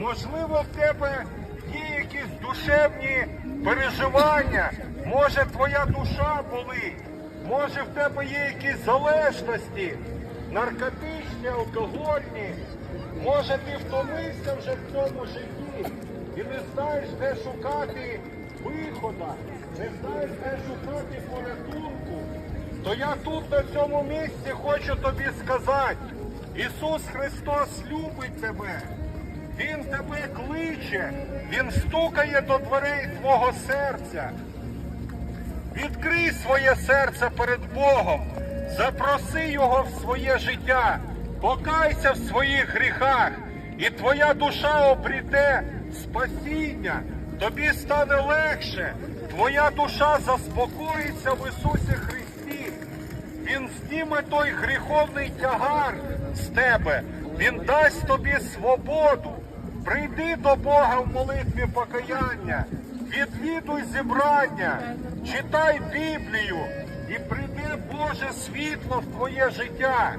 Можливо, в тебе є якісь душевні переживання, може твоя душа болить, може в тебе є якісь залежності, наркотичні, алкогольні, може ти втомився вже в цьому житті і не знаєш, де шукати виходу, не знаєш, де шукати порятунку, то я тут на цьому місці хочу тобі сказати, Ісус Христос любить тебе. Він тебе кличе, Він стукає до дверей твого серця. Відкрий своє серце перед Богом, запроси Його в своє життя, покайся в своїх гріхах, і твоя душа обріде спасіння, тобі стане легше, твоя душа заспокоїться в Ісусі Христі. Він зніме той гріховний тягар з тебе, Він дасть тобі свободу. Прийди до Бога в молитві покаяння, відвідуй зібрання, читай Біблію і прийде Боже світло в твоє життя.